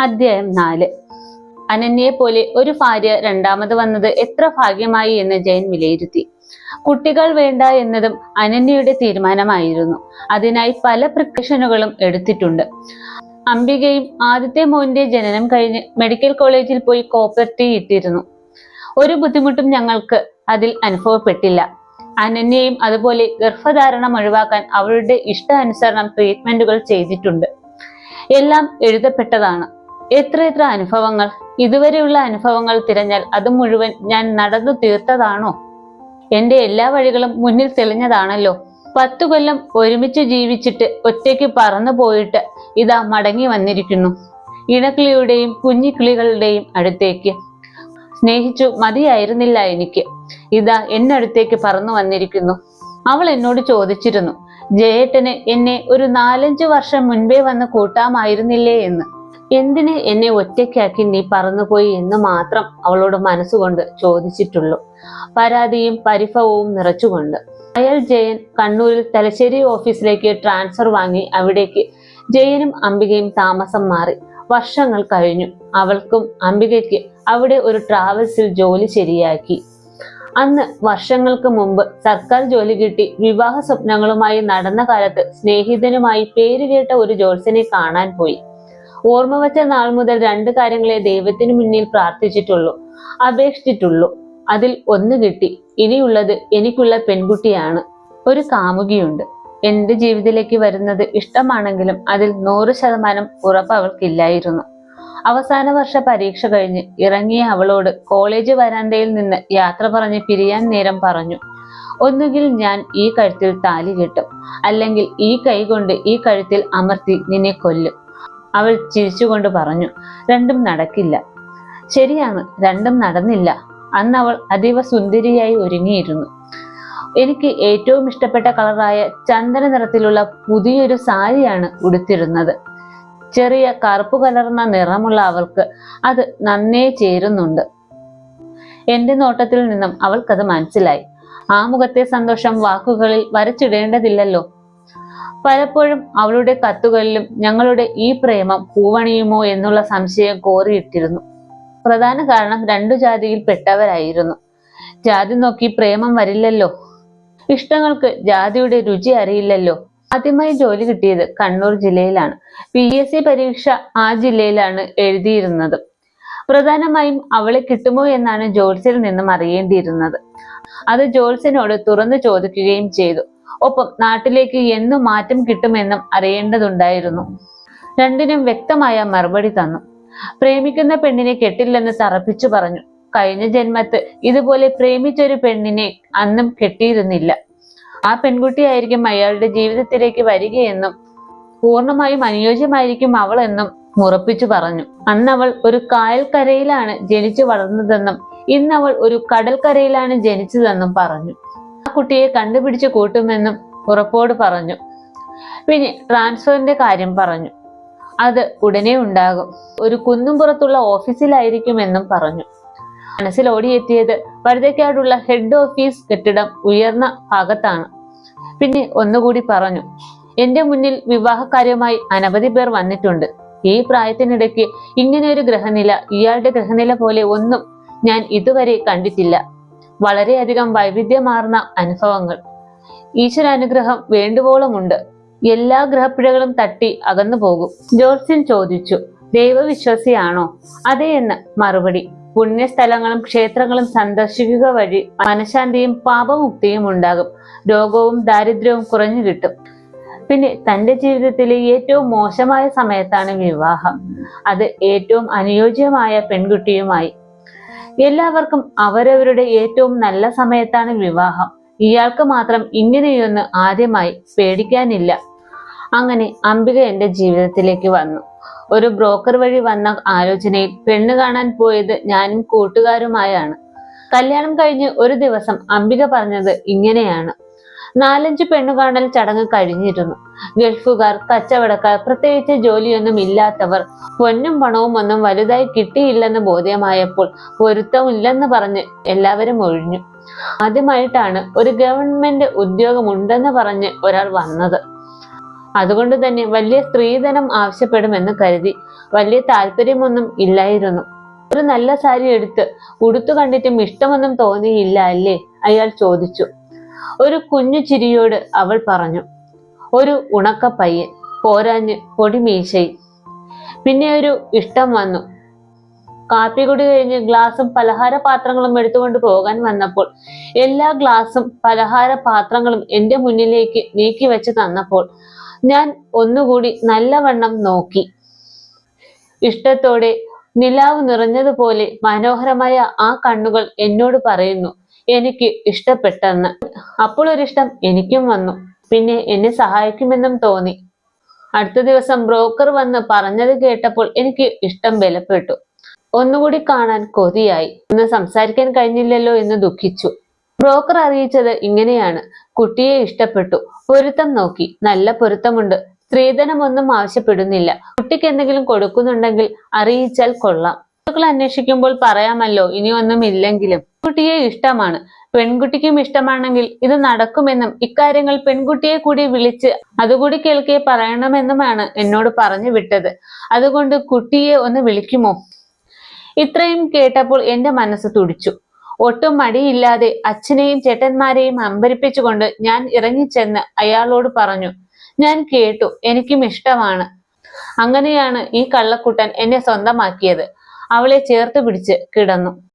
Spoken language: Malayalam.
അധ്യായം നാല്. അനന്യയെ പോലെ ഒരു ഭാര്യ രണ്ടാമത് വന്നത് എത്ര ഭാഗ്യമായി എന്ന് ജയൻ വിലയിരുത്തി. കുട്ടികൾ വേണ്ട എന്നതും അനന്യയുടെ തീരുമാനമായിരുന്നു. അതിനായി പല പ്രിക്കഷനുകളും എടുത്തിട്ടുണ്ട്. അംബികയും ആദ്യത്തെ മോന്റെ ജനനം കഴിഞ്ഞ് മെഡിക്കൽ കോളേജിൽ പോയി കോപ്പർട്ടി ഇട്ടിരുന്നു. ഒരു ബുദ്ധിമുട്ടും ഞങ്ങൾക്ക് അതിൽ അനുഭവപ്പെട്ടില്ല. അനന്യയും അതുപോലെ ഗർഭധാരണം ഒഴിവാക്കാൻ അവളുടെ ഇഷ്ടാനുസരണം ട്രീറ്റ്മെന്റുകൾ ചെയ്തിട്ടുണ്ട്. എല്ലാം എഴുതപ്പെട്ടതാണ്. എത്ര എത്ര അനുഭവങ്ങൾ ഇതുവരെയുള്ള അനുഭവങ്ങൾ തിരഞ്ഞാൽ അത് മുഴുവൻ ഞാൻ നടന്നു തീർത്തതാണോ? എന്റെ എല്ലാ വഴികളും മുന്നിൽ തെളിഞ്ഞതാണല്ലോ. പത്തു കൊല്ലം ഒരുമിച്ച് ജീവിച്ചിട്ട് ഒറ്റയ്ക്ക് പറന്നു പോയിട്ട് ഇതാ മടങ്ങി വന്നിരിക്കുന്നു. ഇണക്കിളിയുടെയും കുഞ്ഞിക്കിളികളുടെയും അടുത്തേക്ക്. സ്നേഹിച്ചു മതിയായിരുന്നില്ല എനിക്ക്. ഇതാ എന്നടുത്തേക്ക് പറന്നു വന്നിരിക്കുന്നു. അവൾ എന്നോട് ചോദിച്ചിരുന്നു. ജയേട്ടന് എന്നെ ഒരു നാലഞ്ചു വർഷം മുൻപേ വന്ന് കൂട്ടാമായിരുന്നില്ലേ എന്ന്. എന്തിന് എന്നെ ഒറ്റയ്ക്കാക്കി നീ പറന്നുപോയി എന്ന് മാത്രം അവളോട് മനസ്സുകൊണ്ട് ചോദിച്ചിട്ടുള്ളൂ. പരാതിയും പരിഫവവും നിറച്ചുകൊണ്ട്. അയൽ ജയൻ കണ്ണൂരിൽ തലശ്ശേരി ഓഫീസിലേക്ക് ട്രാൻസ്ഫർ വാങ്ങി അവിടേക്ക് ജയനും അംബികയും താമസം മാറി. വർഷങ്ങൾ കഴിഞ്ഞു. അവൾക്കും അംബികയ്ക്ക് അവിടെ ഒരു ട്രാവൽസിൽ ജോലി ശരിയാക്കി. അന്ന് വർഷങ്ങൾക്ക് മുമ്പ് സർക്കാർ ജോലി കിട്ടി. വിവാഹ സ്വപ്നങ്ങളുമായി നടന്ന കാലത്ത് സ്നേഹിതനുമായി പേരുകേട്ട ഒരു ജോത്സ്യനെ കാണാൻ പോയി. ഓർമ്മ വച്ച നാൾ മുതൽ രണ്ട് കാര്യങ്ങളെ ദൈവത്തിന് മുന്നിൽ പ്രാർത്ഥിച്ചിട്ടുള്ളൂ അപേക്ഷിച്ചിട്ടുള്ളൂ. അതിൽ ഒന്ന് കിട്ടി. ഇനിയുള്ളത് എനിക്കുള്ള പെൺകുട്ടിയാണ്. ഒരു കാമുകിയുണ്ട്. എന്റെ ജീവിതത്തിലേക്ക് വരുന്നത് ഇഷ്ടമാണെങ്കിലും അതിൽ നൂറ് ശതമാനം ഉറപ്പ് അവൾക്കില്ലായിരുന്നു. അവസാന വർഷ പരീക്ഷ കഴിഞ്ഞ് ഇറങ്ങിയ അവളോട് കോളേജ് വരാന്തയിൽ നിന്ന് യാത്ര പറഞ്ഞ് പിരിയാൻ നേരം പറഞ്ഞു. ഒന്നുകിൽ ഞാൻ ഈ കഴുത്തിൽ താലി കെട്ടും അല്ലെങ്കിൽ ഈ കൈ കൊണ്ട് ഈ കഴുത്തിൽ അമർത്തി നിന്നെ കൊല്ലും. അവൾ ചിരിച്ചുകൊണ്ട് പറഞ്ഞു രണ്ടും നടക്കില്ല. ശരിയാണ് രണ്ടും നടന്നില്ല. അന്ന് അവൾ അതീവ സുന്ദരിയായി ഒരുങ്ങിയിരുന്നു. എനിക്ക് ഏറ്റവും ഇഷ്ടപ്പെട്ട കളറായ ചന്ദന നിറത്തിലുള്ള പുതിയൊരു സാരിയാണ് ഉടുത്തിരുന്നത്. ചെറിയ കറുപ്പ് കലർന്ന നിറമുള്ള അവൾക്ക് അത് നന്നേ ചേരുന്നുണ്ട്. എന്റെ നോട്ടത്തിൽ നിന്നും അവൾക്കത് മനസ്സിലായി. ആ മുഖത്തെ സന്തോഷം വാക്കുകളിൽ വരച്ചിടേണ്ടതില്ലല്ലോ. പലപ്പോഴും അവളുടെ കത്തുകളിലും ഞങ്ങളുടെ ഈ പ്രേമം പൂവണിയുമോ എന്നുള്ള സംശയം കോറിയിട്ടിരുന്നു. പ്രധാന കാരണം രണ്ടു ജാതിയിൽ പെട്ടവരായിരുന്നു. ജാതി നോക്കി പ്രേമം വരില്ലല്ലോ. ഇഷ്ടങ്ങൾക്ക് ജാതിയുടെ രുചി അറിയില്ലല്ലോ. ആദ്യമായി ജോലി കിട്ടിയത് കണ്ണൂർ ജില്ലയിലാണ്. പി എസ് സി പരീക്ഷ ആ ജില്ലയിലാണ് എഴുതിയിരുന്നത്. പ്രധാനമായും അവളെ കിട്ടുമോ എന്നാണ് ജോൽസിൽ നിന്നും അറിയേണ്ടിയിരുന്നത്. അത് ജോത്സ്യനോട് തുറന്നു ചോദിക്കുകയും ചെയ്തു. ഒപ്പം നാട്ടിലേക്ക് എന്നു മാറ്റം കിട്ടുമെന്നും അറിയേണ്ടതുണ്ടായിരുന്നു. രണ്ടിനും വ്യക്തമായ മറുപടി തന്നു. പ്രേമിക്കുന്ന പെണ്ണിനെ കെട്ടില്ലെന്ന് തറപ്പിച്ചു പറഞ്ഞു. കഴിഞ്ഞ ജന്മത്ത് ഇതുപോലെ പ്രേമിച്ചൊരു പെണ്ണിനെ അന്നും കെട്ടിയിരുന്നില്ല. ആ പെൺകുട്ടിയായിരിക്കും അയാളുടെ ജീവിതത്തിലേക്ക് വരികയെന്നും പൂർണമായും അനുയോജ്യമായിരിക്കും അവൾ എന്നും ഉറപ്പിച്ചു പറഞ്ഞു. അന്നവൾ ഒരു കായൽക്കരയിലാണ് ജനിച്ചു വളർന്നതെന്നും ഇന്നവൾ ഒരു കടൽക്കരയിലാണ് ജനിച്ചതെന്നും പറഞ്ഞു. ആ കുട്ടിയെ കണ്ടുപിടിച്ച് കൂട്ടുമെന്നും ഉറപ്പോട് പറഞ്ഞു. പിന്നെ ട്രാൻസ്ഫറിന്റെ കാര്യം പറഞ്ഞു. അത് ഉടനെ ഉണ്ടാകും. ഒരു കുന്നുംപുറത്തുള്ള ഓഫീസിലായിരിക്കുമെന്നും പറഞ്ഞു. മനസ്സിൽ ഓടിയെത്തിയത് വഴുതക്കാടുള്ള ഹെഡ് ഓഫീസ് കെട്ടിടം ഉയർന്ന ഭാഗത്താണ്. പിന്നെ ഒന്നുകൂടി പറഞ്ഞു. എന്റെ മുന്നിൽ വിവാഹകാര്യമായി അനവധി പേർ വന്നിട്ടുണ്ട്. ഈ പ്രായത്തിനിടയ്ക്ക് ഇങ്ങനെ ഒരു ഗ്രഹനില ഇയാളുടെ ഗ്രഹനില പോലെ ഒന്നും ഞാൻ ഇതുവരെ കണ്ടിട്ടില്ല. വളരെയധികം വൈവിധ്യമാർന്ന അനുഭവങ്ങൾ. ഈശ്വരാനുഗ്രഹം വേണ്ടുവോളമുണ്ട്. എല്ലാ ഗ്രഹപ്പിഴകളും തട്ടി അകന്നു പോകും ജോർസിൻ ചോദിച്ചു ദൈവവിശ്വാസിയാണോ? അതെ എന്ന് മറുപടി. പുണ്യസ്ഥലങ്ങളും ക്ഷേത്രങ്ങളും സന്ദർശിക്കുക വഴി മനഃശാന്തിയും പാപമുക്തിയും ഉണ്ടാകും. രോഗവും ദാരിദ്ര്യവും കുറഞ്ഞു കിട്ടും. പിന്നെ തന്റെ ജീവിതത്തിലെ ഏറ്റവും മോശമായ സമയത്താണ് വിവാഹം. അത് ഏറ്റവും അനുയോജ്യമായ പെൺകുട്ടിയുമായി. എല്ലാവർക്കും അവരവരുടെ ഏറ്റവും നല്ല സമയത്താണ് വിവാഹം. ഇയാൾക്ക് മാത്രം ഇങ്ങനെയൊന്ന് ആദ്യമായി പേടിക്കാനില്ല. അങ്ങനെ അംബിക എന്റെ ജീവിതത്തിലേക്ക് വന്നു. ഒരു ബ്രോക്കർ വഴി വന്ന ആലോചനയിൽ പെണ്ണ് കാണാൻ പോയത് ഞാനും കൂട്ടുകാരുമായാണ്. കല്യാണം കഴിഞ്ഞ് ഒരു ദിവസം അംബിക പറഞ്ഞത് ഇങ്ങനെയാണ്. നാലഞ്ച് പെണ്ണുകാണൽ ചടങ്ങ് കഴിഞ്ഞിരുന്നു. ഗൾഫുകാർ കച്ചവടക്കാർ പ്രത്യേകിച്ച് ജോലിയൊന്നും ഇല്ലാത്തവർ പൊന്നും പണവും ഒന്നും വലുതായി കിട്ടിയില്ലെന്ന് ബോധ്യമായപ്പോൾ പൊരുത്തമില്ലെന്ന് പറഞ്ഞ് എല്ലാവരും ഒഴിഞ്ഞു. ആദ്യമായിട്ടാണ് ഒരു ഗവൺമെന്റ് ഉദ്യോഗമുണ്ടെന്ന് പറഞ്ഞ് ഒരാൾ വന്നത്. അതുകൊണ്ട് തന്നെ വലിയ സ്ത്രീധനം ആവശ്യപ്പെടുമെന്ന് കരുതി. വലിയ താല്പര്യമൊന്നും ഇല്ലായിരുന്നു. ഒരു നല്ല സാരി എടുത്ത് ഉടുത്തു കണ്ടിട്ടും ഇഷ്ടമൊന്നും തോന്നിയില്ല അല്ലേ? അയാൾ ചോദിച്ചു. ഒരു കുഞ്ഞു ചിരിയോട് അവൾ പറഞ്ഞു ഒരു ഉണക്ക പയ്യൻ പോരാഞ്ഞ് പൊടിമീശയും. പിന്നെ ഒരു ഇഷ്ടം വന്നു. കാപ്പി കുടി കഴിഞ്ഞ് ഗ്ലാസും പലഹാര പാത്രങ്ങളും എടുത്തുകൊണ്ട് പോകാൻ വന്നപ്പോൾ എല്ലാ ഗ്ലാസും പലഹാര പാത്രങ്ങളും എന്റെ മുന്നിലേക്ക് നീക്കി വെച്ച് തന്നപ്പോൾ ഞാൻ ഒന്നുകൂടി നല്ലവണ്ണം നോക്കി. ഇഷ്ടത്തോടെ നിലാവ് നിറഞ്ഞതുപോലെ മനോഹരമായ ആ കണ്ണുകൾ എന്നോട് പറയുന്നു എനിക്ക് ഇഷ്ടപ്പെട്ടെന്ന്. അപ്പോൾ ഒരിഷ്ടം എനിക്കും വന്നു. പിന്നെ എന്നെ സഹായിക്കുമെന്നും തോന്നി. അടുത്ത ദിവസം ബ്രോക്കർ വന്ന് പറഞ്ഞത് കേട്ടപ്പോൾ എനിക്ക് ഇഷ്ടം ബലപ്പെട്ടു. ഒന്നുകൂടി കാണാൻ കൊതിയായി. ഒന്ന് സംസാരിക്കാൻ കഴിഞ്ഞില്ലല്ലോ എന്ന് ദുഃഖിച്ചു. ബ്രോക്കർ അറിയിച്ചത് ഇങ്ങനെയാണ്. കുട്ടിയെ ഇഷ്ടപ്പെട്ടു. പൊരുത്തം നോക്കി. നല്ല പൊരുത്തമുണ്ട്. സ്ത്രീധനമൊന്നും ആവശ്യപ്പെടുന്നില്ല. കുട്ടിക്ക് എന്തെങ്കിലും കൊടുക്കുന്നുണ്ടെങ്കിൽ അറിയിച്ചാൽ കൊള്ളാം. ബന്ധുക്കൾ അന്വേഷിക്കുമ്പോൾ പറയാമല്ലോ ഇനിയൊന്നും ഇല്ലെങ്കിലും. കുട്ടിയെ ഇഷ്ടമാണ്. പെൺകുട്ടിക്കും ഇഷ്ടമാണെങ്കിൽ ഇത് നടക്കുമെന്നും ഇക്കാര്യങ്ങൾ പെൺകുട്ടിയെ കൂടി വിളിച്ച് അതുകൂടി കേൾക്കേ പറയണമെന്നുമാണ് എന്നോട് പറഞ്ഞു വിട്ടത്. അതുകൊണ്ട് കുട്ടിയെ ഒന്ന് വിളിക്കുമോ? ഇത്രയും കേട്ടപ്പോൾ എന്റെ മനസ്സ് തുടിച്ചു. ഒട്ടും മടിയില്ലാതെ അച്ഛനെയും ചേട്ടന്മാരെയും അമ്പരിപ്പിച്ചുകൊണ്ട് ഞാൻ ഇറങ്ങിച്ചെന്ന് അയാളോട് പറഞ്ഞു. ഞാൻ കേട്ടു എനിക്കും ഇഷ്ടമാണ്. അങ്ങനെയാണ് ഈ കള്ളക്കുട്ടൻ എന്നെ സ്വന്തമാക്കിയത്. അവളെ ചേർത്ത് പിടിച്ച് കിടന്നു.